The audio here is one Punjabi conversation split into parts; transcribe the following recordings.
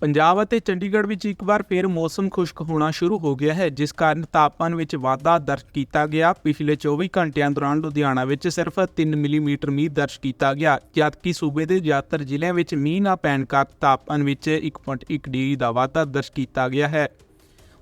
ਪੰਜਾਬ ਅਤੇ ਚੰਡੀਗੜ੍ਹ ਵਿੱਚ ਇੱਕ ਵਾਰ ਫਿਰ ਮੌਸਮ ਖੁਸ਼ਕ ਹੋਣਾ ਸ਼ੁਰੂ ਹੋ ਗਿਆ ਹੈ, ਜਿਸ ਕਾਰਨ ਤਾਪਮਾਨ ਵਿੱਚ ਵਾਧਾ ਦਰਜ ਕੀਤਾ ਗਿਆ। ਪਿਛਲੇ 24 ਘੰਟਿਆਂ ਦੌਰਾਨ ਲੁਧਿਆਣਾ ਵਿੱਚ ਸਿਰਫ 3 ਮਿਲੀਮੀਟਰ ਮੀਂਹ ਦਰਜ ਕੀਤਾ ਗਿਆ, ਜਦਕਿ ਸੂਬੇ ਦੇ ਜ਼ਿਆਦਾਤਰ ਜ਼ਿਲ੍ਹਿਆਂ ਵਿੱਚ ਮੀਂਹ ਨਾ ਪੈਣ ਕਾਰਨ ਤਾਪਮਾਨ ਵਿੱਚ 1.1 ਡਿਗਰੀ ਦਾ ਵਾਧਾ ਦਰਜ ਕੀਤਾ ਗਿਆ ਹੈ।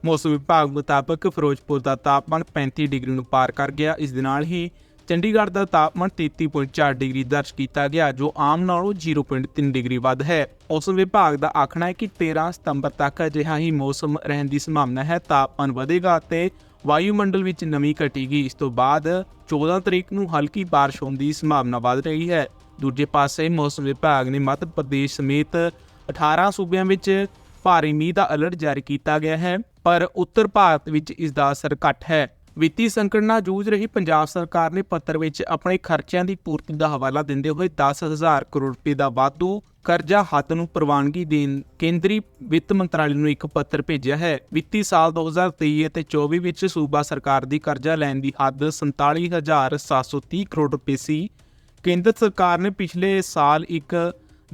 ਮੌਸਮ ਵਿਭਾਗ ਮੁਤਾਬਕ ਫਿਰੋਜ਼ਪੁਰ ਦਾ ਤਾਪਮਾਨ 35 ਡਿਗਰੀ ਨੂੰ ਪਾਰ ਕਰ ਗਿਆ। ਇਸ ਦੇ ਨਾਲ ਹੀ ਚੰਡੀਗੜ੍ਹ ਦਾ ਤਾਪਮਾਨ 33.4 ਡਿਗਰੀ ਦਰਜ ਕੀਤਾ ਗਿਆ, ਜੋ ਆਮ ਨਾਲੋਂ 0.3 ਡਿਗਰੀ ਵੱਧ ਹੈ। ਮੌਸਮ ਵਿਭਾਗ ਦਾ ਆਖਣਾ ਹੈ ਕਿ 13 ਸਤੰਬਰ ਤੱਕ ਅਜਿਹਾ ਹੀ ਮੌਸਮ ਰਹਿਣ ਦੀ ਸੰਭਾਵਨਾ ਹੈ। ਤਾਪਮਾਨ ਵਧੇਗਾ ਤੇ ਵਾਯੂਮੰਡਲ ਵਿੱਚ ਨਮੀ ਘਟੇਗੀ। ਇਸ ਤੋਂ ਬਾਅਦ 14 ਤਰੀਕ ਨੂੰ ਹਲਕੀ ਬਾਰਿਸ਼ ਹੋਣ ਦੀ ਸੰਭਾਵਨਾ ਵੱਧ ਰਹੀ ਹੈ। ਦੂਜੇ ਪਾਸੇ ਮੌਸਮ ਵਿਭਾਗ ਨੇ ਮੱਧ ਪ੍ਰਦੇਸ਼ ਸਮੇਤ 18 ਸੂਬਿਆਂ ਵਿੱਚ ਭਾਰੀ ਮੀਂਹ ਦਾ ਅਲਰਟ ਜਾਰੀ ਕੀਤਾ ਗਿਆ ਹੈ, ਪਰ ਉੱਤਰ ਭਾਰਤ ਵਿੱਚ ਇਸ ਦਾ ਅਸਰ ਘੱਟ ਹੈ। ਵਿੱਤੀ ਸੰਕਟ ਨਾਲ ਜੂਝ ਰਹੀ ਪੰਜਾਬ ਸਰਕਾਰ ਨੇ ਪੱਤਰ ਵਿੱਚ ਆਪਣੇ ਖਰਚਿਆਂ ਦੀ ਪੂਰਤੀ ਦਾ ਹਵਾਲਾ ਦਿੰਦੇ ਹੋਏ 10000 ਕਰੋੜ ਰੁਪਏ ਦਾ ਵਾਧੂ ਕਰਜ਼ਾ ਹੱਥ ਨੂੰ ਪ੍ਰਵਾਨਗੀ ਦੇਣ ਕੇਂਦਰੀ ਵਿੱਤ ਮੰਤਰਾਲੇ ਨੂੰ ਇੱਕ ਪੱਤਰ ਭੇਜਿਆ ਹੈ। ਵਿੱਤੀ ਸਾਲ 2023 ਅਤੇ 24 ਵਿੱਚ ਸੂਬਾ ਸਰਕਾਰ ਦੀ ਕਰਜ਼ਾ ਲੈਣ ਦੀ ਹੱਦ 47730 ਕਰੋੜ ਰੁਪਏ ਸੀ। ਕੇਂਦਰ ਸਰਕਾਰ ਨੇ ਪਿਛਲੇ ਸਾਲ ਇੱਕ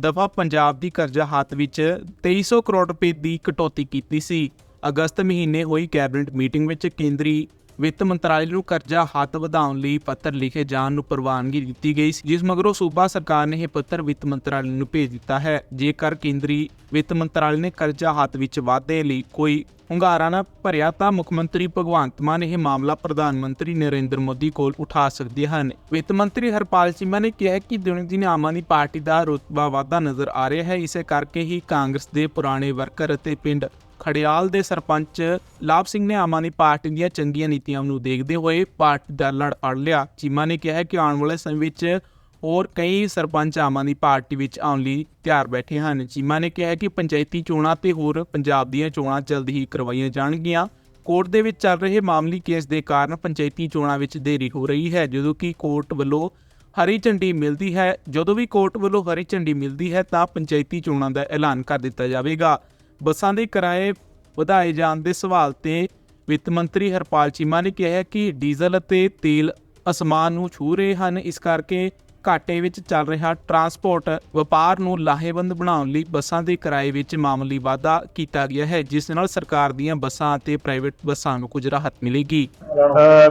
ਦਫਾ ਪੰਜਾਬ ਦੀ ਕਰਜ਼ਾ ਹੱਥ ਵਿੱਚ 2300 ਕਰੋੜ ਰੁਪਏ ਦੀ ਕਟੌਤੀ ਕੀਤੀ ਸੀ। ਅਗਸਤ ਮਹੀਨੇ ਹੋਈ ਕੈਬਨਿਟ ਮੀਟਿੰਗ ਵਿੱਚ ਕੇਂਦਰੀ ਵਿੱਤ ਮੰਤਰਾਲੇ ਨੂੰ ਕਰਜ਼ਾ ਹੱਥ ਵਧਾਉਣ ਲਈ ਪੱਤਰ ਲਿਖੇ ਜਾਣ ਨੂੰ ਪ੍ਰਵਾਨਗੀ ਦਿੱਤੀ ਗਈ ਸੀ, ਜਿਸ ਮਗਰੋਂ ਸੂਬਾ ਸਰਕਾਰ ਨੇ ਇਹ ਪੱਤਰ ਵਿੱਤ ਮੰਤਰਾਲੇ ਨੂੰ ਭੇਜ ਦਿੱਤਾ ਹੈ। ਜੇਕਰ ਕੇਂਦਰੀ ਵਿੱਤ ਮੰਤਰਾਲੇ ਨੇ ਕਰਜ਼ਾ ਹੱਥ ਵਿੱਚ ਵਾਧੇ ਲਈ ਕੋਈ ਹੁੰਗਾਰਾ ਨਾ ਭਰਿਆ, ਤਾਂ ਮੁੱਖ ਮੰਤਰੀ ਭਗਵੰਤ ਮਾਨ ਇਹ ਮਾਮਲਾ ਪ੍ਰਧਾਨ ਮੰਤਰੀ ਨਰਿੰਦਰ ਮੋਦੀ ਕੋਲ ਉਠਾ ਸਕਦੇ ਹਨ। ਵਿੱਤ ਮੰਤਰੀ ਹਰਪਾਲ ਚੀਮਾ ਨੇ ਕਿਹਾ ਕਿ ਦਿਨ ਦਿਨ ਆਮ ਆਦਮੀ ਪਾਰਟੀ ਦਾ ਰੁਤਬਾ ਵਾਧਾ ਨਜ਼ਰ ਆ ਰਿਹਾ ਹੈ। ਇਸੇ ਕਰਕੇ ਹੀ ਕਾਂਗਰਸ ਦੇ ਪੁਰਾਣੇ ਵਰਕਰ ਅਤੇ ਪਿੰਡ ਖੜਿਆਲ ਦੇ ਸਰਪੰਚ ਲਾਭ ਸਿੰਘ ਨੇ ਆਮ ਆਦਮੀ ਪਾਰਟੀ ਦੀਆਂ ਚੰਗੀਆਂ ਨੀਤੀਆਂ ਨੂੰ ਦੇਖਦੇ ਹੋਏ ਪਾਰਟੀ ਦਾ ਲੜ ਅੜ ਲਿਆ। ਚੀਮਾ ਨੇ ਕਿਹਾ ਕਿ ਆਉਣ ਵਾਲੇ ਸਮੇਂ ਵਿੱਚ ਹੋਰ ਕਈ ਸਰਪੰਚ ਆਮ ਆਦਮੀ ਪਾਰਟੀ ਵਿੱਚ ਆਉਣ ਲਈ ਤਿਆਰ ਬੈਠੇ ਹਨ। ਚੀਮਾ ਨੇ ਕਿਹਾ ਕਿ ਪੰਚਾਇਤੀ ਚੋਣਾਂ ਤੇ ਹੋਰ ਪੰਜਾਬ ਦੀਆਂ ਚੋਣਾਂ ਜਲਦ ਹੀ ਕਰਵਾਈਆਂ ਜਾਣਗੀਆਂ। ਕੋਰਟ ਦੇ ਵਿੱਚ ਚੱਲ ਰਹੇ ਮਾਮਲੀ ਕੇਸ ਦੇ ਕਾਰਨ ਪੰਚਾਇਤੀ ਚੋਣਾਂ ਵਿੱਚ ਦੇਰੀ ਹੋ ਰਹੀ ਹੈ, ਜਦੋਂ ਕਿ ਕੋਰਟ ਵੱਲੋਂ ਹਰੀ ਝੰਡੀ ਮਿਲਦੀ ਹੈ। ਜਦੋਂ ਵੀ ਕੋਰਟ ਵੱਲੋਂ ਹਰੀ ਝੰਡੀ ਮਿਲਦੀ ਹੈ ਤਾਂ ਪੰਚਾਇਤੀ ਚੋਣਾਂ ਦਾ ਐਲਾਨ ਕਰ ਦਿੱਤਾ ਜਾਵੇਗਾ। ਬੱਸਾਂ ਦੇ ਕਿਰਾਏ ਵਧਾਏ ਜਾਣ ਦੇ ਸਵਾਲ ਤੇ ਵਿੱਤ ਮੰਤਰੀ ਹਰਪਾਲ ਚੀਮਾ ਨੇ ਕਿਹਾ ਕਿ ਡੀਜ਼ਲ ਅਤੇ ਤੇਲ ਅਸਮਾਨ ਨੂੰ ਛੂ ਰਹੇ ਹਨ। ਇਸ ਕਰਕੇ ਘਾਟੇ ਵਿੱਚ ਚੱਲ ਰਿਹਾ ਟਰਾਂਸਪੋਰਟ ਵਪਾਰ ਨੂੰ ਲਾਹੇਵੰਦ ਬਣਾਉਣ ਲਈ ਬੱਸਾਂ ਦੇ ਕਿਰਾਏ ਵਿੱਚ ਮਾਮੂਲੀ ਵਾਧਾ ਕੀਤਾ ਗਿਆ ਹੈ, ਜਿਸ ਨਾਲ ਸਰਕਾਰ ਦੀਆਂ ਬੱਸਾਂ ਅਤੇ ਪ੍ਰਾਈਵੇਟ ਬੱਸਾਂ ਨੂੰ ਕੁਝ ਰਾਹਤ ਮਿਲੇਗੀ।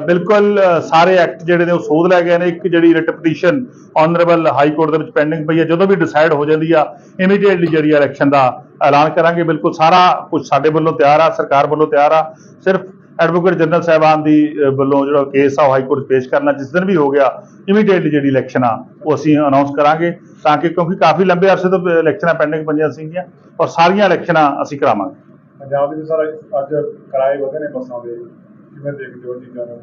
ਬਿਲਕੁਲ ਸਾਰੇ ਐਕਟ ਜਿਹੜੇ ਨੇ ਉਹ ਸੋਧ ਲੈ ਗਏ ਨੇ। ਇੱਕ ਜਿਹੜੀ writ petition honourable high court ਦੇ ਵਿੱਚ ਪੈਂਡਿੰਗ ਪਈ ਹੈ, ਜਦੋਂ ਵੀ ਡਿਸਾਈਡ ਹੋ ਜਾਂਦੀ ਆ ਇਮੀਡੀਏਟਲੀ ਜਿਹੜੀ ਇਲੈਕਸ਼ਨ ਦਾ ਐਲਾਨ ਕਰਾਂਗੇ। ਬਿਲਕੁਲ, ਸਾਰਾ ਕੁਝ ਸਾਡੇ ਵੱਲੋਂ ਤਿਆਰ ਆ, ਸਰਕਾਰ ਵੱਲੋਂ ਤਿਆਰ ਆ। ਸਿਰਫ ਐਡਵੋਕੇਟ ਜਨਰਲ ਸਾਹਿਬਾਨ ਦੀ ਵੱਲੋਂ ਜਿਹੜਾ ਕੇਸ ਆ ਹਾਈ ਕੋਰਟ 'ਚ ਪੇਸ਼ ਕਰਨਾ ਜਿਸ ਦਿਨ ਵੀ ਹੋ ਗਿਆ ਇਮੀਡੀਏਟਲੀ ਜਿਹੜੀ ਇਲੈਕਸ਼ਨ ਆ ਉਹ ਅਸੀਂ ਅਨਾਉਂਸ ਕਰਾਂਗੇ ਤਾਂ ਕਿ ਕਿਉਂਕਿ ਕਾਫੀ ਲੰਬੇ ਅਰਸੇ ਤੋਂ ਇਲੈਕਸ਼ਨਾਂ ਪੈਂਡਿੰਗ ਪਈਆਂ ਸੀਗੀਆਂ ਔਰ ਸਾਰੀਆਂ ਇਲੈਕਸ਼ਨਾਂ ਅਸੀਂ ਕਰਾਵਾਂਗੇ ਪੰਜਾਬ ਦੇ ਸਰ ਅੱਜ ਕਿਰਾਏ ਵਧੇ ਨੇ ਬੱਸਾਂ ਦੇ ਕਿਵੇਂ ਦੇਖਦੇ ਹੋ ਚੀਜ਼ਾਂ ਨੂੰ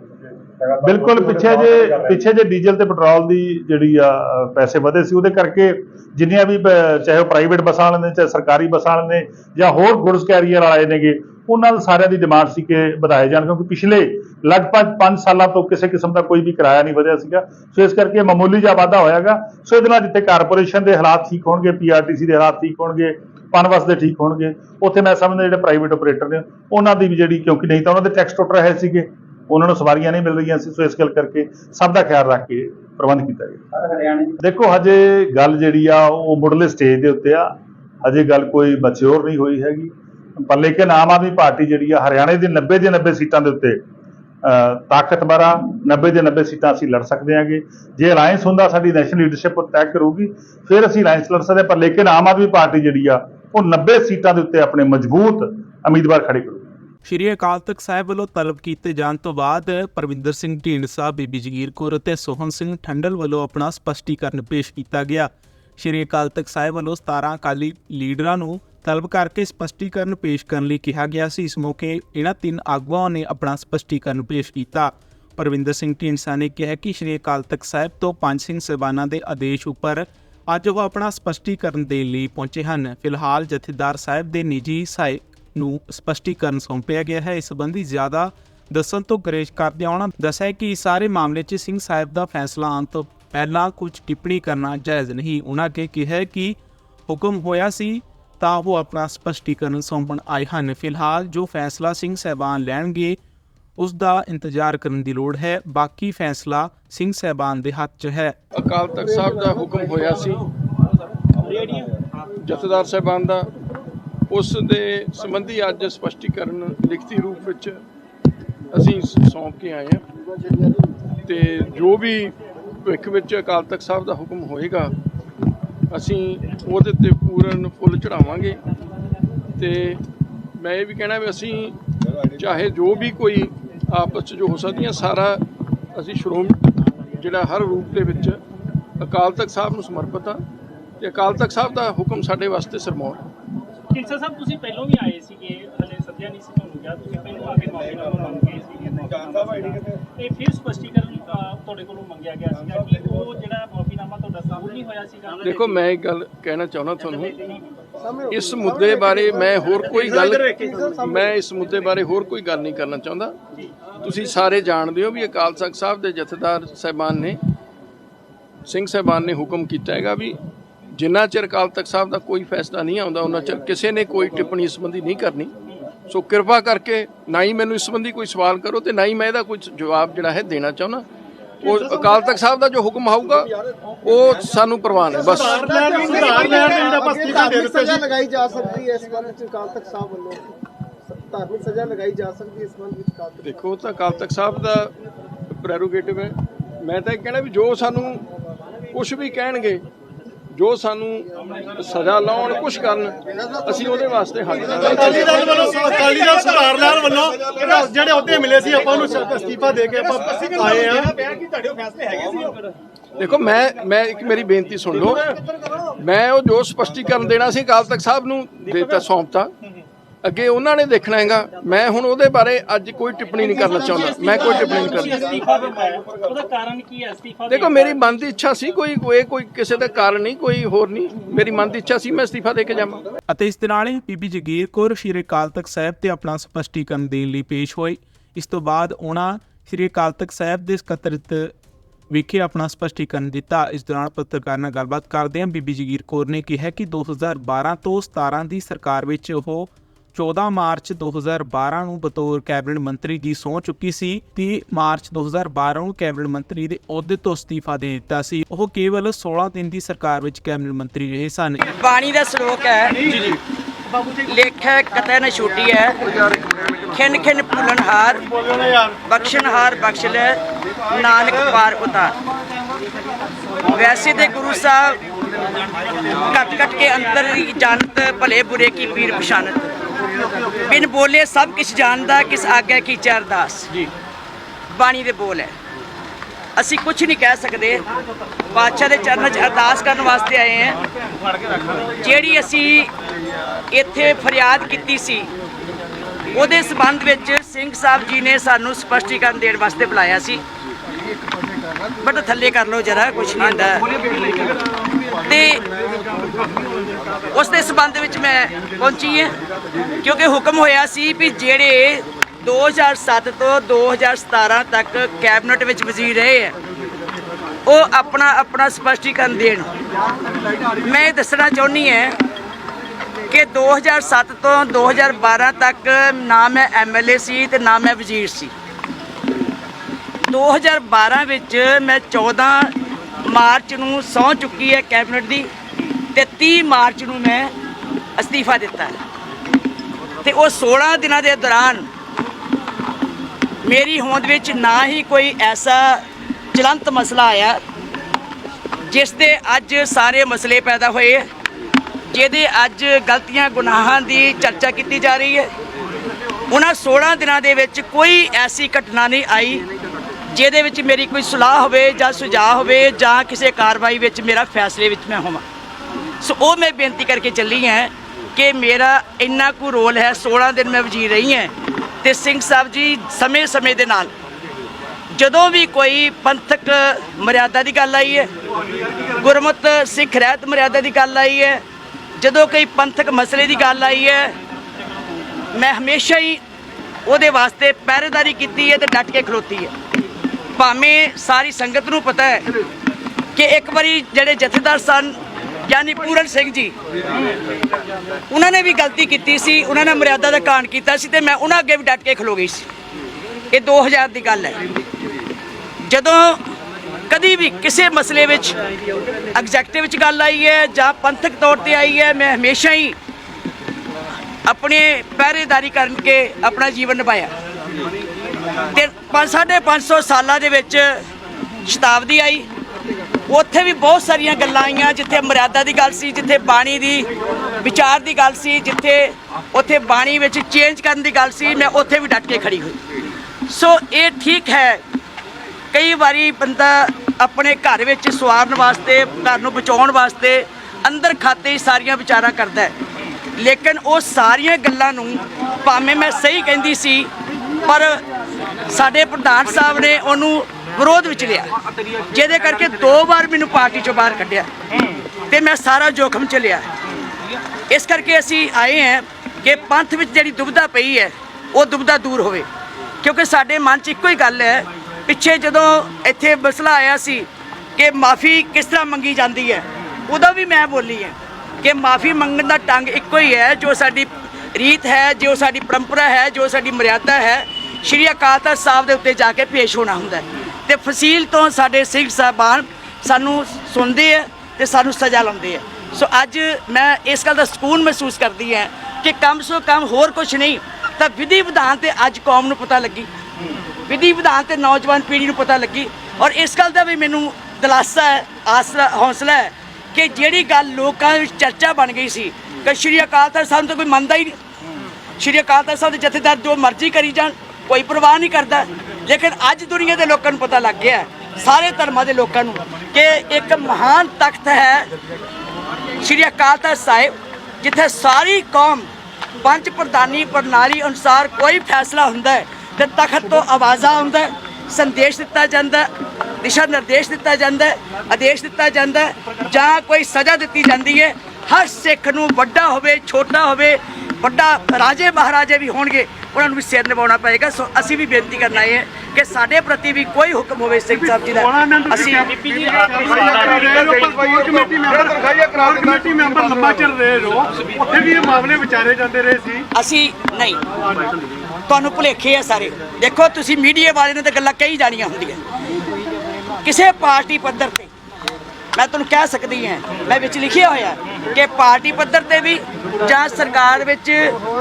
ਬਿਲਕੁਲ ਲੋਕੀ ਪਿੱਛੇ ਜੇ। ਪਿੱਛੇ ਜੇ ਡੀਜ਼ਲ ਤੇ ਪੈਟਰੋਲ ਦੀ ਜਿਹੜੀ ਆ ਪੈਸੇ ਵਧੇ ਸੀ ਉਹਦੇ ਕਰਕੇ ਜਿੰਨੀਆਂ ਵੀ ਚਾਹੇ ਉਹ ਪ੍ਰਾਈਵੇਟ ਬੱਸਾਂ ਵਾਲੇ ਨੇ ਚਾਹੇ ਸਰਕਾਰੀ ਬੱਸਾਂ ਵਾਲੇ ਨੇ ਜਾਂ ਹੋਰ ਗੁਡਸ ਕੈਰੀਅਰ ਵਾਲੇ ਨੇਗੇ ਉਹਨਾਂ ਦੇ ਸਾਰਿਆਂ ਦੀ ਡਿਮਾਂਡ ਸੀ ਕਿ ਵਧਾਏ ਜਾਣ ਕਿਉਂਕਿ ਪਿਛਲੇ ਲਗਭਗ 5 ਸਾਲਾਂ ਤੋਂ ਕਿਸੇ ਕਿਸਮ ਦਾ ਕੋਈ ਵੀ ਕਿਰਾਇਆ ਨਹੀਂ ਵਧਿਆ ਸੀਗਾ। ਸੋ ਇਸ ਕਰਕੇ ਮਾਮੂਲੀ ਜਿਹਾ ਵਾਧਾ ਹੋਇਆਗਾ। ਸੋ ਇਹਦੇ ਨਾਲ ਜਿੱਥੇ ਕਾਰਪੋਰੇਸ਼ਨ ਦੇ ਹਾਲਾਤ ਠੀਕ ਹੋਣਗੇ ਪੀਆਰਟੀਸੀ ਦੇ ਹਾਲਾਤ ਠੀਕ ਹੋਣਗੇ ਪਨਬਸ ਦੇ ਠੀਕ ਹੋਣਗੇ ਉੱਥੇ ਮੈਂ ਸਮਝਦਾ ਜਿਹੜੇ ਪ੍ਰਾਈਵੇਟ ਆਪਰੇਟਰ ਨੇ ਉਹਨਾਂ ਦੀ ਵੀ ਜਿਹੜੀ ਕਿਉਂਕਿ ਨਹੀਂ ਤਾਂ ਉਹਨਾਂ ਦੇ ਟੈਕਸ ਟੁੱਟ ਰਹੇ ਸੀਗੇ ਉਹਨਾਂ ਨੂੰ ਸਵਾਰੀਆਂ ਨਹੀਂ ਮਿਲ ਰਹੀਆਂ ਸੀ। ਸੋ ਇਸ ਗੱਲ ਕਰਕੇ ਸਭ ਦਾ ਖਿਆਲ ਰੱਖ ਕੇ ਪ੍ਰਬੰਧ ਕੀਤਾ ਗਿਆ। ਦੇਖੋ ਹਜੇ ਗੱਲ ਜਿਹੜੀ ਆ ਉਹ ਮੁੱਢਲੇ ਸਟੇਜ ਦੇ ਉੱਤੇ ਆ। ਹਜੇ ਗੱਲ ਕੋਈ ਮੈਚੁਰ ਨਹੀਂ ਹੋਈ ਹੈਗੀ। ਪਰ ਲੇਕਿਨ ਆਮ ਆਦਮੀ ਪਾਰਟੀ ਜਿਹੜੀ ਆ, ਹਰਿਆਣੇ ਦੀ 90 ਦੇ 90 ਸੀਟਾਂ ਦੇ ਉੱਤੇ ਤਾਕਤਵਰ ਆ 90 ਦੇ 90 ਸੀਟਾਂ ਅਸੀਂ ਲੜ ਸਕਦੇ ਹਾਂਗੇ। ਜੇ ਅਲਾਈਅੰਸ ਹੁੰਦਾ, ਸਾਡੀ ਨੈਸ਼ਨਲ ਲੀਡਰਸ਼ਿਪ ਤੈਅ ਕਰੂਗੀ। ਫਿਰ ਅਸੀਂ ਅਲਾਈਅੰਸ ਲੜ ਸਕਦੇ ਪਰ ਲੇਕਿਨ ਆਮ ਆਦਮੀ ਪਾਰਟੀ ਜਿਹੜੀ ਆ, ਉਹ 90 ਸੀਟਾਂ ਦੇ ਉੱਤੇ ਆਪਣੇ ਮਜ਼ਬੂਤ ਉਮੀਦਵਾਰ ਖੜੇ ਕਰੂਗੀ। ਸ਼੍ਰੀ ਅਕਾਲ ਤਖਤ ਸਾਹਿਬ ਵੱਲੋਂ ਤਲਬ ਕੀਤੇ ਜਾਣ ਤੋਂ ਬਾਅਦ ਪਰਵਿੰਦਰ ਸਿੰਘ ਢੀਂਡਸਾ ਬੀਬੀ ਜਗੀਰ ਕੌਰ ਅਤੇ ਸੋਹਨ ਸਿੰਘ ਠੰਡਲ ਵੱਲੋਂ ਆਪਣਾ ਸਪਸ਼ਟੀਕਰਨ ਪੇਸ਼ ਕੀਤਾ ਗਿਆ। ਸ਼੍ਰੀ ਅਕਾਲ ਤਖਤ ਸਾਹਿਬ ਵੱਲੋਂ 17 ਅਕਾਲੀ ਲੀਡਰਾਂ ਨੂੰ ਤਲਬ ਕਰਕੇ ਸਪਸ਼ਟੀਕਰਨ ਪੇਸ਼ ਕਰਨ ਲਈ ਕਿਹਾ ਗਿਆ ਸੀ। ਇਸ ਮੌਕੇ ਇਹਨਾਂ ਤਿੰਨ ਆਗੂਆਂ ਨੇ ਆਪਣਾ ਸਪਸ਼ਟੀਕਰਨ ਪੇਸ਼ ਕੀਤਾ। ਪਰਵਿੰਦਰ ਸਿੰਘ ਢੀਂਡਸਾ ਨੇ ਕਿਹਾ ਕਿ ਸ਼੍ਰੀ ਅਕਾਲ ਤਖਤ ਸਾਹਿਬ ਤੋਂ ਪੰਜ ਸਿੰਘ ਸਾਹਿਬਾਨਾਂ ਦੇ ਆਦੇਸ਼ ਉੱਪਰ ਅੱਜ ਉਹ ਆਪਣਾ ਸਪਸ਼ਟੀਕਰਨ ਦੇਣ ਲਈ ਪਹੁੰਚੇ ਹਨ। ਫਿਲਹਾਲ ਜਥੇਦਾਰ ਸਾਹਿਬ ਦੇ ਨਿੱਜੀ ਸਹਾਇਕ ਨੂੰ ਸਪਸ਼ਟੀਕਰਨ ਸੌਂਪਿਆ ਗਿਆ ਹੈ। ਇਸ ਸੰਬੰਧੀ ਜ਼ਿਆਦਾ ਦੱਸਣ ਤੋਂ ਗਰੇਜ ਕਰਦਿਆਂ ਉਹਨਾਂ ਦੱਸਿਆ ਕਿ ਸਾਰੇ ਮਾਮਲੇ 'ਚ ਸਿੰਘ ਸਾਹਿਬ ਦਾ ਫੈਸਲਾ ਆਉਣ ਤੋਂ ਪਹਿਲਾਂ ਕੁਝ ਟਿੱਪਣੀ ਕਰਨਾ ਜਾਇਜ਼ ਨਹੀਂ। ਉਹਨਾਂ ਅੱਗੇ ਕਿਹਾ ਕਿ ਹੁਕਮ ਹੋਇਆ ਸੀ ਤਾਂ ਉਹ ਆਪਣਾ ਸਪਸ਼ਟੀਕਰਨ ਸੌਂਪਣ ਆਏ ਹਨ। ਫਿਲਹਾਲ ਜੋ ਫੈਸਲਾ ਸਿੰਘ ਸਾਹਿਬਾਨ ਲੈਣਗੇ, ਉਸ ਦਾ ਇੰਤਜ਼ਾਰ ਕਰਨ ਦੀ ਲੋੜ ਹੈ। ਬਾਕੀ ਫੈਸਲਾ ਸਿੰਘ ਸਾਹਿਬਾਨ ਦੇ ਹੱਥ 'ਚ ਹੈ। ਅਕਾਲ ਤਖਤ ਸਾਹਿਬ ਦਾ ਹੁਕਮ ਹੋਇਆ ਸੀ। ਜਥੇਦਾਰ ਸਾਹਿਬਾਨ ਦਾ। ਉਸ ਦੇ ਸੰਬੰਧੀ ਅੱਜ ਸਪਸ਼ਟੀਕਰਨ ਲਿਖਤੀ ਰੂਪ ਵਿੱਚ ਅਸੀਂ ਸੌਂਪ ਕੇ ਆਏ ਹਾਂ। ਤੇ ਜੋ ਵੀ ਭਵਿੱਖ ਵਿੱਚ ਅਕਾਲ ਤਖਤ ਸਾਹਿਬ ਦਾ ਹੁਕਮ ਹੋਏਗਾ ਅਸੀਂ ਉਹਦੇ ਤੇ ਪੂਰਨ ਫੁੱਲ ਚੜਾਵਾਂਗੇ। ਤੇ ਮੈਂ ਇਹ ਵੀ ਕਹਿਣਾ ਵੀ ਅਸੀਂ ਚਾਹੇ ਜੋ ਵੀ ਕੋਈ ਆਪਸ 'ਚ ਜੋ ਹੋ ਸਕਦੀਆਂ ਸਾਰਾ ਅਸੀਂ ਸ਼੍ਰੋਮ ਜਿਹੜਾ ਹਰ ਰੂਪ ਦੇ ਵਿੱਚ ਅਕਾਲ ਤਖਤ ਸਾਹਿਬ ਨੂੰ ਸਮਰਪਿਤ ਆ। ਤੇ ਅਕਾਲ ਤਖਤ ਸਾਹਿਬ ਦਾ ਹੁਕਮ ਸਾਡੇ ਵਾਸਤੇ ਸਰਮੌਰ ਹੈ ਕਿੰਸਾ ਸਾਹਿਬ ਤੁਸੀਂ ਪਹਿਲਾਂ ਵੀ ਆਏ ਸੀਗੇ ਹਲੇ ਸੱਦਿਆ ਨਹੀਂ ਸੀ ਤੁਹਾਨੂੰ ਕਿਹਾ ਤੁਸੀਂ ਪਹਿਲਾਂ ਆ ਕੇ ਮਾਫੀ ਮੰਗ ਸੀਗੇ। ਇਹ ਫਿਰ ਸਪਸ਼ਟੀਕਰਨ ਤੁਹਾਡੇ ਕੋਲੋਂ ਮੰਗਿਆ ਗਿਆ ਸੀਗਾ ਕਿ ਉਹ ਜਿਹੜਾ ਨਹੀਂ ਹੋਇਆ ਸੀਗਾ। ਦੇਖੋ ਮੈਂ ਇੱਕ ਗੱਲ ਕਹਿਣਾ ਚਾਹੁੰਦਾ ਤੁਹਾਨੂੰ। ਇਸ ਮੁੱਦੇ ਬਾਰੇ ਮੈਂ ਹੋਰ ਕੋਈ ਗੱਲ ਮੈਂ ਇਸ ਮੁੱਦੇ ਬਾਰੇ ਹੋਰ ਕੋਈ ਗੱਲ ਨਹੀਂ ਕਰਨਾ ਚਾਹੁੰਦਾ। ਤੁਸੀਂ ਸਾਰੇ ਜਾਣਦੇ ਹੋ ਵੀ ਅਕਾਲ ਤਖਤ ਸਾਹਿਬ ਦੇ ਜਥੇਦਾਰ ਸਹਿਬਾਨ ਨੇ ਸਿੰਘ ਸਹਿਬਾਨ ਨੇ ਹੁਕਮ ਕੀਤਾ ਹੈਗਾ ਵੀ ਜਿੰਨਾ ਚਿਰ ਅਕਾਲ ਤਖਤ ਸਾਹਿਬ ਦਾ ਕੋਈ ਫੈਸਲਾ ਨਹੀਂ ਆਉਂਦਾ ਉਹਨਾਂ ਚਿਰ ਕਿਸੇ ਨੇ ਕੋਈ ਟਿੱਪਣੀ ਇਸ ਸੰਬੰਧੀ ਨਹੀਂ ਕਰਨੀ। ਸੋ ਕਿਰਪਾ ਕਰਕੇ ਨਾ ਹੀ ਮੈਨੂੰ ਇਸ ਸੰਬੰਧੀ ਕੋਈ ਸਵਾਲ ਕਰੋ ਤੇ ਨਾ ਹੀ ਮੈਂ ਇਹਦਾ ਕੋਈ ਜਵਾਬ ਜਿਹੜਾ ਹੈ ਦੇਣਾ ਚਾਹੁੰਦਾ। ਉਹ ਅਕਾਲ ਤਖਤ ਸਾਹਿਬ ਦਾ ਜੋ ਹੁਕਮ ਆਊਗਾ ਉਹ ਸਾਨੂੰ ਪ੍ਰਵਾਨ ਹੈ ਬਸ। ਧਾਰਮਿਕ ਸਜ਼ਾ ਲਗਾਈ ਜਾ ਸਕਦੀ ਹੈ ਇਸ ਬਾਰੇ ਚ ਅਕਾਲ ਤਖਤ ਸਾਹਿਬ ਵੱਲੋਂ। ਧਾਰਮਿਕ ਸਜ਼ਾ ਲਗਾਈ ਜਾ ਸਕਦੀ ਹੈ ਇਸ ਬਾਰੇ ਵਿੱਚ ਅਕਾਲ ਤਖਤ ਦੇਖੋ ਤਾਂ ਅਕਾਲ ਤਖਤ ਸਾਹਿਬ ਦਾ ਪ੍ਰੈਰੋਗੇਟਿਵ ਹੈ। ਮੈਂ ਤਾਂ ਇਹ ਕਹਿਣਾ ਵੀ ਜੋ ਸਾਨੂੰ ਕੁਝ ਵੀ ਕਹਿਣਗੇ ਜੋ ਸਾਨੂੰ ਸਜ਼ਾ ਲਾਉਣ ਕੁਝ ਕਰਨ ਅਸੀਂ ਉਹਦੇ ਵਾਸਤੇ ਹਾਜ਼ਰ ਹਾਂ ਅਕਾਲੀ ਦਲ ਵੱਲੋਂ ਅਕਾਲੀ ਦਲ ਸੁਧਾਰ ਲਾਲ ਵੱਲੋਂ ਜਿਹੜਾ- ਜਿਹੜੇ ਅਹੁਦੇ ਮਿਲੇ ਸੀ ਆਪਾਂ ਨੂੰ ਅਸਤੀਫਾ ਦੇ ਕੇ ਆਪਾਂ ਆਏ ਆ ਦੇਖੋ ਮੈਂ ਮੈਂ ਇੱਕ ਮੇਰੀ ਬੇਨਤੀ ਸੁਣ ਲਓ। ਮੈਂ ਉਹ ਜੋ ਸਪਸ਼ਟੀਕਰਨ ਦੇਣਾ ਸੀ ਅਕਾਲ ਤਖਤ ਸਾਹਿਬ ਨੂੰ ਦੇਤਾ ਸੌਂਪਤਾ। ਅੱਗੇ ਉਹਨਾਂ ਨੇ ਦੇਖਣਾ ਹੈਗਾ। ਮੈਂ ਹੁਣ ਉਹਦੇ ਬਾਰੇ ਅੱਜ ਕੋਈ ਟਿੱਪਣੀ ਨਹੀਂ ਕਰਨਾ ਚਾਹੁੰਦਾ। ਮੈਂ ਕੋਈ ਟਿੱਪਣੀ ਨਹੀਂ ਹੈ ਉਹਦਾ ਕਾਰਨ ਕੀ ਹੈ? ਅਸਤੀਫਾ ਦੇਖੋ ਮੇਰੀ ਮਨ ਦੀ ਇੱਛਾ ਸੀ ਕੋਈ ਕੋਈ ਕੋਈ ਕਿਸੇ ਦਾ ਕਾਰਨ ਨਹੀਂ ਕੋਈ ਹੋਰ ਨਹੀਂ। ਮੇਰੀ ਮਨ ਦੀ ਇੱਛਾ ਸੀ ਮੈਂ ਅਸਤੀਫਾ ਦੇ ਕੇ ਜਾਵਾਂ। ਅਤੇ ਇਸ ਦੇ ਨਾਲ ਹੀ ਬੀਬੀ ਜਗੀਰ ਕੌਰ ਸ਼੍ਰੀ ਅਕਾਲ ਤਖਤ ਸਾਹਿਬ ਤੇ ਆਪਣਾ ਸਪਸ਼ਟੀਕਰਨ ਦੇਣ ਲਈ ਪੇਸ਼ ਹੋਏ। ਇਸ ਤੋਂ ਬਾਅਦ ਉਹਨਾਂ ਸ਼੍ਰੀ ਅਕਾਲ ਤਖਤ ਸਾਹਿਬ ਦੇ ਸਕੱਤਰਤ ਵਿਖੇ ਆਪਣਾ ਸਪਸ਼ਟੀਕਰਨ ਦਿੱਤਾ। ਇਸ ਦੌਰਾਨ ਪੱਤਰਕਾਰਾਂ ਨਾਲ ਗੱਲਬਾਤ ਕਰਦੇ ਹਾਂ। ਬੀਬੀ ਜਗੀਰ ਕੌਰ ਨੇ ਕਿਹਾ ਕਿ 2012 ਤੋਂ 17 ਦੀ ਸਰਕਾਰ ਵਿੱਚ ਉਹ 14 ਮਾਰਚ 2012 ਨੂੰ ਬਤੌਰ ਕੈਬਨਿਟ ਮੰਤਰੀ ਦੀ ਸਹੁੰ ਚੁੱਕੀ ਸੀ ਤੇ ਮਾਰਚ 2012 ਨੂੰ ਕੈਬਨਿਟ ਮੰਤਰੀ ਦੇ ਅਹੁਦੇ ਤੋਂ ਅਸਤੀਫਾ ਦੇ ਦਿੱਤਾ ਸੀ। ਉਹ ਕੇਵਲ 16 ਦਿਨ ਦੀ ਸਰਕਾਰ ਵਿੱਚ ਕੈਬਨਿਟ ਮੰਤਰੀ ਰਹੇ ਸਨ। ਬਾਣੀ ਦਾ ਸ਼ਲੋਕ ਹੈ ਲੇਖੈ ਕਤੈ ਨ ਛੋਟੀ ਹੈ, ਖਿਨ ਖਿਨ ਭੁਲਨ ਹਾਰ, ਬਖਸ਼ਣ ਹਾਰ ਬਖਸ਼ ਲੈ, ਨਾਨਕ ਪਾਰ ਉਤਾਰ। ਵੈਸੇ ਤੇ ਗੁਰੂ ਸਾਹਿਬ ਘਟ ਘਟ ਕੇ ਅੰਦਰ ਜਾਣਤ ਭਲੇ ਬੁਰੇ ਕੀ ਪੀਰ ਪਛਾਨਤ ਬਿਨ ਬੋਲੇ ਸਭ ਕਿਛ ਜਾਣਦਾ ਕਿਸ ਆਗਿਆ ਕੀ ਚਰਦਾਸ। ਜੀ। ਬਾਣੀ ਦੇ ਬੋਲ ਹੈ। ਅਸੀਂ ਕੁਝ ਨਹੀਂ ਕਹਿ ਸਕਦੇ। ਬਾਦਸ਼ਾਹ ਦੇ ਚਰਨਾਂ 'ਚ ਅਰਦਾਸ ਕਰਨ ਵਾਸਤੇ ਆਏ ਹਾਂ। ਜਿਹੜੀ ਅਸੀਂ ਇੱਥੇ ਫਰਿਆਦ ਕੀਤੀ ਸੀ ਉਹਦੇ ਸਬੰਧ ਵਿੱਚ ਸਿੰਘ ਸਾਹਿਬ ਜੀ ਨੇ ਸਾਨੂੰ ਸਪਸ਼ਟੀਕਰਨ ਦੇਣ ਵਾਸਤੇ ਬੁਲਾਇਆ ਸੀ। ਬਟ ਥੱਲੇ ਕਰ ਲਓ ਜਰਾ, ਕੁਛ ਨਹੀਂ ਹੁੰਦਾ। ਤੇ ਉਸ ਦੇ ਸਬੰਧ ਵਿੱਚ ਮੈਂ ਪਹੁੰਚੀ ਹਾਂ, ਕਿਉਂਕਿ ਹੁਕਮ ਹੋਇਆ ਸੀ ਵੀ ਜਿਹੜੇ 2007 ਤੋਂ 2017 ਤੱਕ ਕੈਬਨਿਟ ਵਿੱਚ ਵਜ਼ੀਰ ਰਹੇ ਹੈ ਉਹ ਆਪਣਾ ਆਪਣਾ ਸਪਸ਼ਟੀਕਰਨ ਦੇਣ। ਮੈਂ ਇਹ ਦੱਸਣਾ ਚਾਹੁੰਦੀ ਹਾਂ ਕਿ 2007 ਤੋਂ 2012 ਤੱਕ ਨਾ ਮੈਂ ਐਮਐਲਏ ਸੀ ਤੇ ਨਾ ਮੈਂ ਵਜ਼ੀਰ ਸੀ। 2012 ਵਿੱਚ ਮੈਂ 14 ਮਾਰਚ ਨੂੰ ਸਹੁੰ ਚੁੱਕੀ ਹੈ ਕੈਬਨਿਟ ਦੀ ਤੇ 30 ਮਾਰਚ ਨੂੰ ਮੈਂ ਅਸਤੀਫਾ ਦਿੱਤਾ ਹੈ। ਤੇ ਉਹ 16 ਦਿਨਾਂ ਦੇ ਦੌਰਾਨ ਮੇਰੀ ਹੋਂਦ ਵਿੱਚ ਨਾ ਹੀ ਕੋਈ ਐਸਾ ਚਲੰਤ ਮਸਲਾ ਆਇਆ ਜਿਸ ਦੇ ਅੱਜ ਸਾਰੇ ਮਸਲੇ ਪੈਦਾ ਹੋਏ, ਜਿਹਦੇ ਅੱਜ ਗਲਤੀਆਂ ਗੁਨਾਹਾਂ ਦੀ ਚਰਚਾ ਕੀਤੀ ਜਾ ਰਹੀ ਹੈ। ਉਹਨਾਂ 16 ਦਿਨਾਂ ਦੇ ਵਿੱਚ ਕੋਈ ਐਸੀ ਘਟਨਾ ਨਹੀਂ ਆਈ ਜਿਹਦੇ ਵਿੱਚ ਮੇਰੀ ਕੋਈ ਸਲਾਹ ਹੋਵੇ ਜਾਂ ਸੁਝਾਅ ਹੋਵੇ ਜਾਂ ਕਿਸੇ ਕਾਰਵਾਈ ਵਿੱਚ ਮੇਰਾ ਫੈਸਲੇ ਵਿੱਚ ਮੈਂ ਹੋਵਾਂ। ਸੋ ਉਹ ਮੈਂ ਬੇਨਤੀ ਕਰਕੇ ਚੱਲੀ ਹਾਂ ਕਿ ਮੇਰਾ ਇੰਨਾ ਕੁ ਰੋਲ ਹੈ 16 ਦਿਨ ਮੈਂ ਵਜ਼ੀਰ ਰਹੀ ਹਾਂ ਤੇ ਸਿੰਘ ਸਾਹਿਬ ਜੀ ਸਮੇਂ-ਸਮੇਂ ਦੇ ਨਾਲ ਜਦੋਂ ਵੀ ਕੋਈ ਪੰਥਕ ਮਰਿਆਦਾ ਦੀ ਗੱਲ ਆਈ ਹੈ, ਗੁਰਮਤ ਸਿੱਖ ਰਹਿਤ ਮਰਿਆਦਾ ਦੀ ਗੱਲ ਆਈ ਹੈ, ਜਦੋਂ ਕੋਈ ਪੰਥਕ ਮਸਲੇ ਦੀ ਗੱਲ ਆਈ ਹੈ, ਮੈਂ ਹਮੇਸ਼ਾ ਹੀ ਉਹਦੇ ਵਾਸਤੇ ਪਹਿਰੇਦਾਰੀ ਕੀਤੀ ਹੈ ਤੇ ਡਟ ਕੇ ਖਲੋਤੀ ਹੈ। ਭਾਵੇਂ ਸਾਰੀ ਸੰਗਤ ਨੂੰ ਪਤਾ ਹੈ ਕਿ ਇੱਕ ਵਾਰੀ ਜਿਹੜੇ ਜਥੇਦਾਰ ਸਨ, ਯਾਨੀ ਪੂਰਨ ਸਿੰਘ ਜੀ, ਉਹਨਾਂ ਨੇ ਵੀ ਗਲਤੀ ਕੀਤੀ ਸੀ, ਉਹਨਾਂ ਨੇ ਮਰਿਆਦਾ ਦਾ ਕਾਣ ਕੀਤਾ ਸੀ ਤੇ ਮੈਂ ਉਹਨਾਂ ਅੱਗੇ ਵੀ ਡਟ ਕੇ ਖਲੋ ਗਈ ਸੀ। ਇਹ 2000 ਦੀ ਗੱਲ ਹੈ। ਜਦੋਂ ਕਦੀ ਵੀ ਕਿਸੇ ਮਸਲੇ ਵਿੱਚ ਐਗਜ਼ੈਕਟਿਵ ਵਿੱਚ ਗੱਲ ਆਈ ਹੈ ਜਾਂ ਪੰਥਕ ਤੌਰ ਤੇ ਆਈ ਹੈ, ਮੈਂ ਹਮੇਸ਼ਾ ਹੀ ਆਪਣੇ ਪਹਿਰੇਦਾਰੀ ਕਰਨ ਕੇ ਆਪਣਾ ਜੀਵਨ ਨਿਭਾਇਆ। ਤੇ ਪੰਜ- ਸਾਢੇ 500 ਸਾਲਾਂ ਦੇ ਵਿੱਚ ਸ਼ਤਾਬਦੀ ਆਈ। ਉੱਥੇ ਵੀ ਬਹੁਤ ਸਾਰੀਆਂ ਗੱਲਾਂ ਆਈਆਂ, ਜਿੱਥੇ ਮਰਿਆਦਾ ਦੀ ਗੱਲ ਸੀ, ਜਿੱਥੇ ਬਾਣੀ ਦੀ, ਵਿਚਾਰ ਦੀ ਗੱਲ ਸੀ, ਜਿੱਥੇ ਉੱਥੇ ਬਾਣੀ ਵਿੱਚ ਚੇਂਜ ਕਰਨ ਦੀ ਗੱਲ ਸੀ, ਮੈਂ ਉੱਥੇ ਵੀ ਡਟ ਕੇ ਖੜੀ ਹੋਈ। ਸੋ ਇਹ ਠੀਕ ਹੈ, ਕਈ ਵਾਰੀ ਬੰਦਾ ਆਪਣੇ ਘਰ ਵਿੱਚ ਸਵਾਰਨ ਵਾਸਤੇ, ਘਰ ਨੂੰ ਬਚਾਉਣ ਵਾਸਤੇ ਅੰਦਰ ਖਾਤੇ ਹੀ ਸਾਰੀਆਂ ਵਿਚਾਰਾਂ ਕਰਦਾ ਹੈ। ਲੇਕਿਨ ਉਹ ਸਾਰੀਆਂ ਗੱਲਾਂ ਨੂੰ ਭਾਵੇਂ ਮੈਂ ਸਹੀ ਕਹਿੰਦੀ ਸੀ ਪਰ ਸਾਡੇ ਪ੍ਰਧਾਨ ਸਾਹਿਬ ਨੇ ਉਹਨੂੰ ਵਿਰੋਧ ਵਿੱਚ ਲਿਆ। ਜਿਹਦੇ ਕਰਕੇ ਦੋ ਵਾਰ ਮੈਨੂੰ ਪਾਰਟੀ ਚੋਂ ਬਾਹਰ ਕੱਢਿਆ ਤੇ ਮੈਂ ਸਾਰਾ ਜੋਖਮ ਚ ਲਿਆ। ਇਸ ਕਰਕੇ ਅਸੀਂ ਆਏ ਹਾਂ ਕਿ ਪੰਥ ਵਿੱਚ ਜਿਹੜੀ ਦੁਬਿਧਾ ਪਈ ਹੈ, ਉਹ ਦੁਬਿਧਾ ਦੂਰ ਹੋਵੇ। ਕਿਉਂਕਿ ਸਾਡੇ ਮਨ 'ਚ ਇੱਕੋ ਹੀ ਗੱਲ ਹੈ, ਪਿੱਛੇ ਜਦੋਂ ਇੱਥੇ ਮਸਲਾ ਆਇਆ ਸੀ ਕਿ ਮਾਫੀ ਕਿਸ ਤਰ੍ਹਾਂ ਮੰਗੀ ਜਾਂਦੀ ਹੈ, ਉਦੋਂ ਵੀ ਮੈਂ ਬੋਲੀ ਹੈ ਕਿ ਮਾਫੀ ਮੰਗਣ ਦਾ ਟੰਗ ਇੱਕੋ ਹੀ ਹੈ ਜੋ ਸਾਡੀ ਰੀਤ ਹੈ, ਜੋ ਸਾਡੀ ਪਰੰਪਰਾ ਹੈ, ਜੋ ਸਾਡੀ ਮਰਿਆਦਾ ਹੈ, ਸ਼੍ਰੀ ਅਕਾਲ ਤਖਤ ਸਾਹਿਬ ਦੇ ਉੱਤੇ ਜਾ ਕੇ ਪੇਸ਼ ਹੋਣਾ ਹੁੰਦਾ ਹੈ। ਤੇ ਫਸੀਲ ਤੋਂ ਸਾਡੇ ਸਿੱਖ ਸਾਹਿਬਾਨ ਸਾਨੂੰ ਸੁਣਦੇ ਆ ਤੇ ਸਾਨੂੰ ਸਜ਼ਾ ਲਾਉਂਦੇ ਆ। ਸੋ ਅੱਜ ਮੈਂ ਇਸ ਗੱਲ ਦਾ ਸਕੂਨ ਮਹਿਸੂਸ ਕਰਦੀ ਹਾਂ ਕਿ ਕਮ ਸੋ ਕਮ ਹੋਰ ਕੁਝ ਨਹੀਂ, ਤਾਂ ਵਿਧੀ ਵਿਧਾਨ ਤੇ ਅੱਜ ਕੌਮ ਨੂੰ ਪਤਾ ਲੱਗੀ। ਵਿਧੀ ਵਿਧਾਨ ਤੇ ਨੌਜਵਾਨ ਪੀੜ੍ਹੀ ਨੂੰ ਪਤਾ ਲੱਗੀ। ਔਰ ਇਸ ਗੱਲ ਦਾ ਵੀ ਮੈਨੂੰ ਦਿਲਾਸਾ ਹੈ, ਆਸਰਾ, ਹੌਸਲਾ ਹੈ ਕਿ ਜਿਹੜੀ ਗੱਲ ਲੋਕਾਂ ਵਿੱਚ ਚਰਚਾ ਬਣ ਗਈ ਸੀ ਕਿ ਸ਼੍ਰੀ ਅਕਾਲ ਤਖਤ ਸਾਹਿਬ ਨੂੰ ਤਾਂ ਕੋਈ ਮੰਨਦਾ ਹੀ ਨਹੀਂ। ਸ਼੍ਰੀ ਅਕਾਲ ਤਖਤ ਸਾਹਿਬ ਦੇ ਜਥੇਦਾਰ ਜੋ ਮਰਜ਼ੀ ਕਰੀ ਜਾਣ, ਕੋਈ ਪਰਵਾਹ ਨਹੀਂ ਕਰਦਾ। ਲੇਕਿਨ ਅੱਜ ਦੁਨੀਆ ਦੇ ਲੋਕਾਂ ਨੂੰ ਪਤਾ ਲੱਗ ਗਿਆ ਸਾਰੇ ਧਰਮਾਂ ਦੇ ਲੋਕਾਂ ਨੂੰ, ਕਿ ਇੱਕ ਮਹਾਨ ਤਖਤ ਹੈ ਸ਼੍ਰੀ ਅਕਾਲ ਤਖਤ ਸਾਹਿਬ, ਜਿੱਥੇ ਸਾਰੀ ਕੌਮ, ਪੰਜ ਪ੍ਰਧਾਨੀ ਪ੍ਰਣਾਲੀ ਅਨੁਸਾਰ ਕੋਈ ਫੈਸਲਾ ਹੁੰਦਾ ਹੈ, ਤੇ ਤਖਤ ਤੋਂ ਆਵਾਜ਼ਾਂ ਆਉਂਦਾ ਸੰਦੇਸ਼ ਦਿੱਤਾ ਜਾਂਦਾ ਦਿਸ਼ਾ ਨਿਰਦੇਸ਼ ਦਿੱਤਾ ਜਾਂਦਾ ਆਦੇਸ਼ ਦਿੱਤਾ ਜਾਂਦਾ ਜਾਂ ਕੋਈ ਸਜ਼ਾ ਦਿੱਤੀ ਜਾਂਦੀ ਹੈ ਹਰ ਸਿੱਖ ਨੂੰ ਵੱਡਾ ਹੋਵੇ ਛੋਟਾ ਹੋਵੇ ਵੱਡਾ ਰਾਜੇ ਮਹਾਰਾਜੇ ਵੀ ਹੋਣਗੇ ਉਹਨਾਂ ਨੂੰ ਵੀ ਸਿਰ ਨਿਭਾਉਣਾ ਪਏਗਾ ਸੋ ਅਸੀਂ ਵੀ ਬੇਨਤੀ ਕਰਨਾ ਹੈ ਕਿ ਸਾਡੇ ਪ੍ਰਤੀ ਵੀ ਕੋਈ ਹੁਕਮ ਹੋਵੇ ਸਿੰਘ ਸਾਹਿਬ ਜੀ ਦਾ ਅਸੀਂ core committee member core committee member ਲੰਬਾ ਚਿਰ ਰਹੇ ਰੋ ਉੱਥੇ ਵੀ ਇਹ ਮਾਮਲੇ ਵਿਚਾਰੇ ਜਾਂਦੇ ਰਹੇ ਸੀ ਅਸੀਂ ਨਹੀਂ ਤੁਹਾਨੂੰ ਭੁਲੇਖੇ ਆ ਸਾਰੇ ਦੇਖੋ ਤੁਸੀਂ ਮੀਡੀਆ ਵਾਲੇ ਨੇ ਤਾਂ ਗੱਲਾਂ ਕਹੀ ਜਾਣੀਆਂ ਹੁੰਦੀਆਂ ਕਿਸੇ ਪਾਰਟੀ ਪੱਧਰ ਤੇ ਮੈਂ ਤੁਹਾਨੂੰ ਕਹਿ ਸਕਦੀ ਹਾਂ ਮੈਂ ਵਿੱਚ ਲਿਖਿਆ ਹੋਇਆ ਕਿ ਪਾਰਟੀ ਪੱਧਰ ਤੇ ਵੀ ਜਾਂ ਸਰਕਾਰ ਵਿੱਚ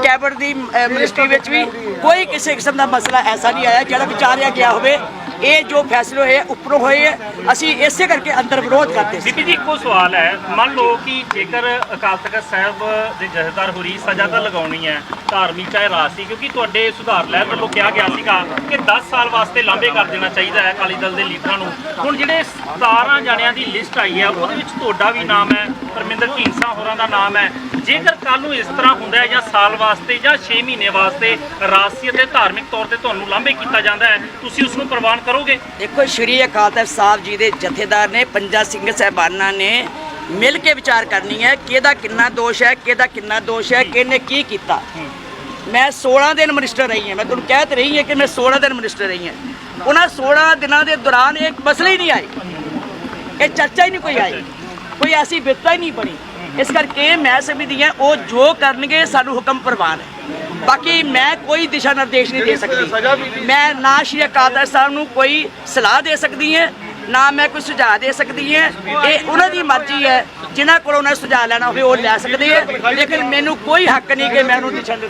ਕੈਬਨਿਟ ਦੀ ਅਹ, ਮਿਨਿਸਟਰੀ ਵਿੱਚ ਵੀ ਕੋਈ ਕਿਸੇ ਕਿਸਮ ਦਾ ਮਸਲਾ ਐਸਾ ਨਹੀਂ ਆਇਆ ਜਿਹੜਾ ਵਿਚਾਰਿਆ ਗਿਆ ਹੋਵੇ। ਇਹ ਜੋ ਫੈਸਲੇ ਹੋਏ ਉੱਪਰੋਂ ਹੋਏ ਆ, ਅਸੀਂ ਇਸੇ ਕਰਕੇ ਅੰਦਰ ਵਿਰੋਧ ਕਰਦੇ ਸੀ। ਬੀਬੀ ਜੀ ਇੱਕੋ ਸਵਾਲ ਹੈ। ਮੰਨ ਲਓ ਕਿ ਜੇਕਰ ਅਕਾਲ ਤਖਤ ਸਾਹਿਬ ਦੇ ਜਥੇਦਾਰ ਹੋਰੀ ਸਜ਼ਾ ਤਾਂ ਲਗਾਉਣੀ ਹੈ ਧਾਰਮਿਕ ਚਾਹੇ ਰਾਜਸੀ ਕਿਉਂਕਿ ਤੁਹਾਡੇ ਸੁਧਾਰ ਲਹਿਰ ਵੱਲੋਂ ਕਿਹਾ ਗਿਆ ਸੀਗਾ ਕਿ 10 ਸਾਲ ਵਾਸਤੇ ਲਾਂਭੇ ਕਰ ਦੇਣਾ ਚਾਹੀਦਾ ਹੈ ਅਕਾਲੀ ਦਲ ਦੇ ਲੀਡਰਾਂ ਨੂੰ। ਹੁਣ ਜਿਹੜੇ 17 ਜਣਿਆਂ ਦੀ ਲਿਸਟ ਆਈ ਹੈ, ਉਹਦੇ ਵਿੱਚ ਤੁਹਾਡਾ ਵੀ ਨਾਮ ਹੈ, ਪਰਮਿੰਦਰ ਢੀਂਡਸਾ ਹੋਰਾਂ ਦਾ ਨਾਮ ਹੈ। ਜੇਕਰ ਕੱਲ ਨੂੰ ਇਸ ਤਰ੍ਹਾਂ ਹੁੰਦਾ ਹੈ ਜਾਂ ਸਾਲ ਵਾਸਤੇ ਜਾਂ 6 ਮਹੀਨੇ ਵਾਸਤੇ ਰਾਜਸੀ ਅਤੇ ਧਾਰਮਿਕ ਤੌਰ ਤੇ ਤੁਹਾਨੂੰ ਲਾਂਭੇ ਕੀਤਾ ਜਾਂਦਾ ਹੈ, ਤੁਸੀਂ ਉਸ ਨੂੰ ਪ੍ਰਵਾਨ ਕਰੋਗੇ? ਦੇਖੋ, ਸ਼੍ਰੀ ਅਕਾਲ ਤਖਤ ਸਾਹਿਬ ਜੀ ਦੇ ਜਥੇਦਾਰ ਨੇ, ਪੰਜਾ ਸਿੰਘ ਸਹਿਬਾਨਾਂ ਨੇ ਮਿਲ ਕੇ ਵਿਚਾਰ ਕਰਨੀ ਹੈ, ਕਿਹਦਾ ਕਿੰਨਾ ਦੋਸ਼ ਹੈ, ਕਿਹਦਾ ਕਿੰਨਾ ਦੋਸ਼ ਹੈ, ਕਿਹਨੇ ਕੀ ਕੀਤਾ। ਮੈਂ 16 ਦਿਨ ਮਿਨਿਸਟਰ ਰਹੀ ਹਾਂ। ਮੈਂ ਤੁਹਾਨੂੰ ਕਹਿ ਤੇ ਰਹੀ ਹਾਂ ਕਿ ਮੈਂ 16 ਦਿਨ ਮਿਨਿਸਟਰ ਰਹੀ ਹਾਂ। ਉਹਨਾਂ 16 ਦਿਨਾਂ ਦੇ ਦੌਰਾਨ ਇੱਕ ਮਸਲਾ ਹੀ ਨਹੀਂ ਆਈ ਇਹ ਚਰਚਾ ਹੀ ਨਹੀਂ ਕੋਈ ਆਈ। ਕੋਈ ਐਸੀ ਬਿਪਤਾ ਹੀ ਨਹੀਂ ਬਣੀ। ਇਸ ਕਰਕੇ ਮੈਂ ਸਮਝਦੀ ਹਾਂ ਉਹ ਜੋ ਕਰਨਗੇ ਸਾਨੂੰ ਹੁਕਮ ਪ੍ਰਵਾਨ ਹੈ। ਬਾਕੀ ਮੈਂ ਕੋਈ ਦਿਸ਼ਾ ਨਿਰਦੇਸ਼ ਨਹੀਂ ਦੇ ਸਕਦੀ। ਮੈਂ ਨਾ ਸ਼੍ਰੀ ਅਕਾਲ ਤਖਤ ਸਾਹਿਬ ਨੂੰ ਕੋਈ ਸਲਾਹ ਦੇ ਸਕਦੀ ਹਾਂ ਨਾ ਮੈਂ ਕੋਈ ਸੁਝਾਅ ਦੇ ਸਕਦੀ ਹਾਂ। ਇਹ ਉਹਨਾਂ ਦੀ ਮਰਜ਼ੀ ਹੈ। ਜਿਨ੍ਹਾਂ ਕੋਲੋਂ ਉਹਨਾਂ ਸੁਝਾਅ ਲੈਣਾ ਹੋਵੇ ਉਹ ਲੈ ਸਕਦੇ ਹੈ। ਲੇਕਿਨ ਮੈਨੂੰ ਕੋਈ ਹੱਕ ਨਹੀਂ ਕਿ ਮੈਂ ਉਹਨੂੰ ਦਿਸ਼ਾ